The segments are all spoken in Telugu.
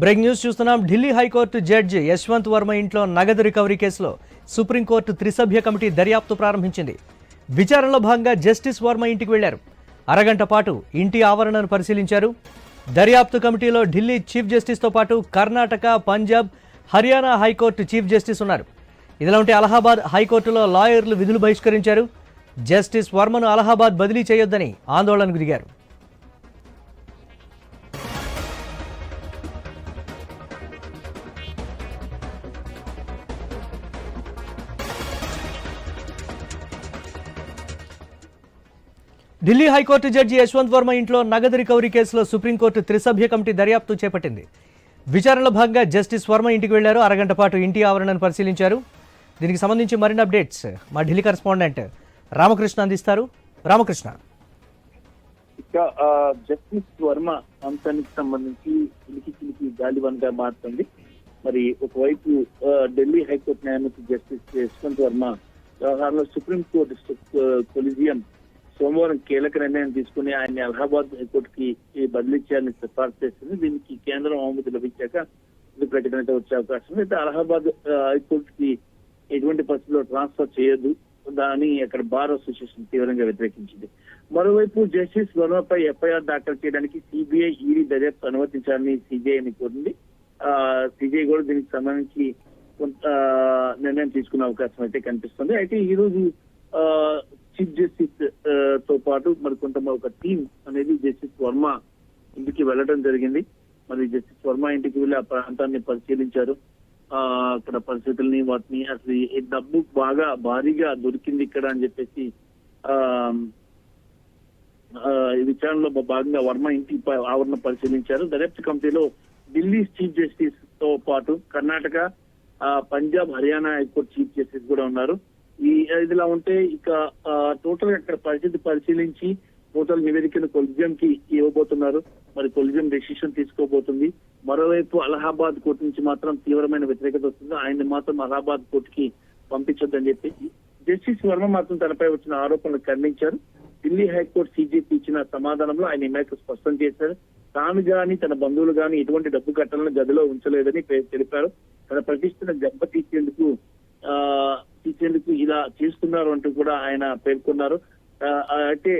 బ్రేక్ న్యూస్ చూస్తున్నాం. Delhi high court judge Yashwant Varma ఇంట్లో నగదు రికవరీ కేసులో సుప్రీంకోర్టు త్రిసభ్య కమిటీ దర్యాప్తు ప్రారంభించింది. విచారణలో భాగంగా జస్టిస్ వర్మ ఇంటికి వెళ్ళారు. అరగంట పాటు ఇంటి ఆవరణను పరిశీలించారు. దర్యాప్తు కమిటీలో ఢిల్లీ చీఫ్ జస్టిస్తో పాటు Karnataka Punjab Haryana high court chief justice ఉన్నారు. ఇదిలా ఉంటే అలహాబాద్ హైకోర్టులో లాయర్లు విధులు బహిష్కరించారు. జస్టిస్ వర్మను అలహాబాద్ బదిలీ చేయొద్దని ఆందోళనకు దిగారు. Delhi high court judge Yashwant Varma ఇంట్లో నగదు రికవరీ కేసులో సుప్రీంకోర్టు త్రిసభ్య కమిటీ దర్యాప్తు చేపట్టింది. విచారణలో భాగంగా జస్టిస్ వర్మ ఇంటికి వెళ్ళారు. అరగంట పాటు ఇంటి ఆవరణను పరిశీలించారు. దీనికి సంబంధించి మరిన్ని అప్డేట్స్ మా ఢిల్లీ కరెస్పాండెంట్ రామకృష్ణ అందిస్తారు. రామకృష్ణ. జస్టిస్ వర్మ అంశానికి సంబంధించి చిలికి చిలికి గాలివన్గా మారుతుంది. మరి ఒకవైపు ఢిల్లీ హైకోర్టు న్యాయమూర్తి జస్టిస్ యశ్వంత్ వర్మ వ్యవహారంలో సుప్రీంకోర్టు కొలిజియం సోమవారం కీలక నిర్ణయం తీసుకుని ఆయన్ని అలహాబాద్ హైకోర్టుకి బదిలీ చేయాలని సిఫార్సు చేస్తుంది దీనికి కేంద్రం అనుమతి లభించాక ఇది ప్రకటన వచ్చే అవకాశం అయితే అలహాబాద్ హైకోర్టుకి ఎటువంటి పరిస్థితుల్లో ట్రాన్స్ఫర్ చేయొద్దు. దాని అక్కడ బార్ అసోసియేషన్ తీవ్రంగా వ్యతిరేకించింది. మరోవైపు జస్టిస్ వర్మపై ఎఫ్ఐఆర్ దాఖలు చేయడానికి సిబిఐ ఈడీ దర్యాప్తు అనుమతించాలని సిబిఐని కోరింది. సిబిఐ కూడా దీనికి సంబంధించి కొంత ఆ, నిర్ణయం తీసుకునే అవకాశం అయితే కనిపిస్తుంది. అయితే ఈ రోజు ఆ, చీఫ్ జస్టిస్ పాటు మరి కొంత ఒక టీం అనేది జస్టిస్ వర్మ ఇంటికి వెళ్ళడం జరిగింది. మరి జస్టిస్ వర్మ ఇంటికి వెళ్ళి ఆ ప్రాంతాన్ని పరిశీలించారు. ఆ అక్కడ పరిస్థితుల్ని వాటిని అసలు ఈ డబ్బు బాగా భారీగా దొరికింది ఇక్కడ అని చెప్పేసి ఆ ఈ విచారణలో భాగంగా వర్మ ఇంటి ఆవరణ పరిశీలించారు. దర్యాప్తు కమిటీలో ఢిల్లీ చీఫ్ జస్టిస్తో పాటు కర్ణాటక ఆ, Punjab Haryana high court chief justice కూడా ఉన్నారు. ఈ ఇదిలా ఉంటే ఇక టోటల్ అక్కడ పరిస్థితి పరిశీలించి టోటల్ నివేదికను కొలిజియం కి ఇవ్వబోతున్నారు. మరి కొలిజియం డెసిషన్ తీసుకోబోతుంది. మరోవైపు అలహాబాద్ కోర్టు నుంచి మాత్రం తీవ్రమైన వ్యతిరేకత వస్తుంది. ఆయన్ని మాత్రం అలహాబాద్ కోర్టుకి పంపించొద్దని చెప్పి జస్టిస్ వర్మ మాత్రం తనపై వచ్చిన ఆరోపణలు ఖండించారు. ఢిల్లీ హైకోర్టు సీజీపీ ఇచ్చిన సమాధానంలో ఆయన ఈ మేరకు స్పష్టం చేశారు. తాను గాని తన బంధువులు గాని ఎటువంటి డబ్బు కట్టాలని గదిలో ఉంచలేదని తెలిపారు. తన ప్రతిష్టను దెబ్బతీసేందుకు ఇచ్చేందుకు ఇలా చేస్తున్నారు అంటూ కూడా ఆయన పేర్కొన్నారు. అయితే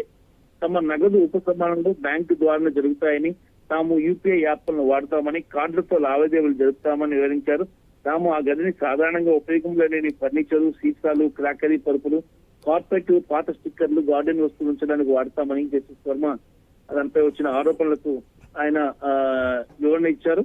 తమ నగదు ఉపసంహరణలు బ్యాంకు ద్వారా జరుగుతాయని తాము యూపీఐ యాప్లను వాడతామని కార్డులతో లావాదేవీలు జరుపుతామని వివరించారు. తాము ఆ గదిని సాధారణంగా ఉపయోగంలో లేని ఫర్నిచర్ సీసాలు క్రాకరీ పరుపులు కార్పెట్ పాత స్టిక్కర్లు గార్డెన్ వస్తువులు ఉంచడానికి వాడతామని జస్టిస్ వర్మ దానిపై వచ్చిన ఆరోపణలకు ఆయన ఆ, వివరణ ఇచ్చారు.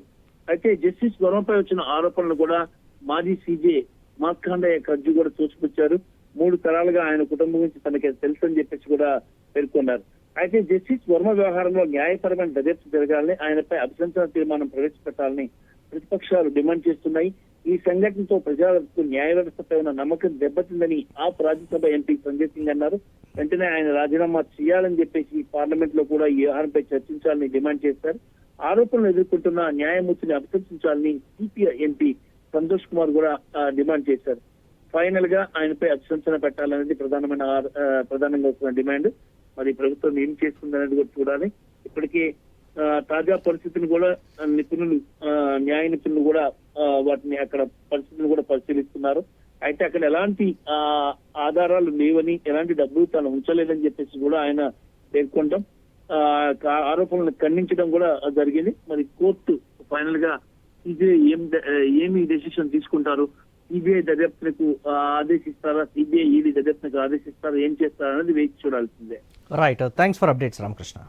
అయితే జస్టిస్ వర్మపై వచ్చిన ఆరోపణలు కూడా మాజీ సీజే మార్కాండయ్య ఖర్జు కూడా చూసుకొచ్చారు. మూడు తరాలుగా ఆయన కుటుంబం గురించి తనకి తెలుసు అని చెప్పేసి కూడా పేర్కొన్నారు. అయితే జస్టిస్ వర్మ వ్యవహారంలో న్యాయపరమైన దర్యాప్తు జరగాలని ఆయనపై అభిశంసన తీర్మానం ప్రవేశపెట్టాలని ప్రతిపక్షాలు డిమాండ్ చేస్తున్నాయి. ఈ సంఘటనతో ప్రజలకు న్యాయ వ్యవస్థపై ఉన్న నమ్మకం దెబ్బతిందని ఆ రాజ్యసభ ఎంపీ సంజయ్ సింగ్ అన్నారు. వెంటనే ఆయన రాజీనామా చేయాలని చెప్పేసి పార్లమెంట్లో కూడా ఈ వ్యవహారంపై చర్చించాలని డిమాండ్ చేశారు. ఆరోపణలు ఎదుర్కొంటున్న న్యాయమూర్తిని అభిశంసించాలని సిపిఐ ఎంపీ సంతోష్ కుమార్ కూడా డిమాండ్ చేశారు. ఫైనల్గా ఆయనపై అభిశంసన పెట్టాలనేది ప్రధానమైన ఆ- ప్రధానంగా వస్తున్న డిమాండ్. మరి ప్రభుత్వం ఏం చేస్తుంది అనేది కూడా చూడాలి. ఇప్పటికీ ఆ, తాజా పరిస్థితిని కూడా నిపుణులు ఆ, న్యాయ నిపుణులు కూడా వాటిని అక్కడ పరిస్థితిని కూడా పరిశీలిస్తున్నారు. అయితే అక్కడ ఎలాంటి ఆ, ఆధారాలు లేవని ఎలాంటి డబ్బులు తాను ఉంచలేదని చెప్పేసి కూడా ఆయన పేర్కొనడం ఆ, ఆరోపణలను ఖండించడం కూడా జరిగింది. మరి కోర్టు ఫైనల్గా సిబిఐ ఏం ఏమి డెసిషన్ తీసుకుంటారు? సిబిఐ దర్యాప్తునకు ఆదేశిస్తారా? సిబిఐ ఈడీ దర్యాప్తునకు ఆదేశిస్తారా? ఏం చేస్తారా అనేది వేచి చూడాల్సిందే. Right thanks for updates Ramakrishna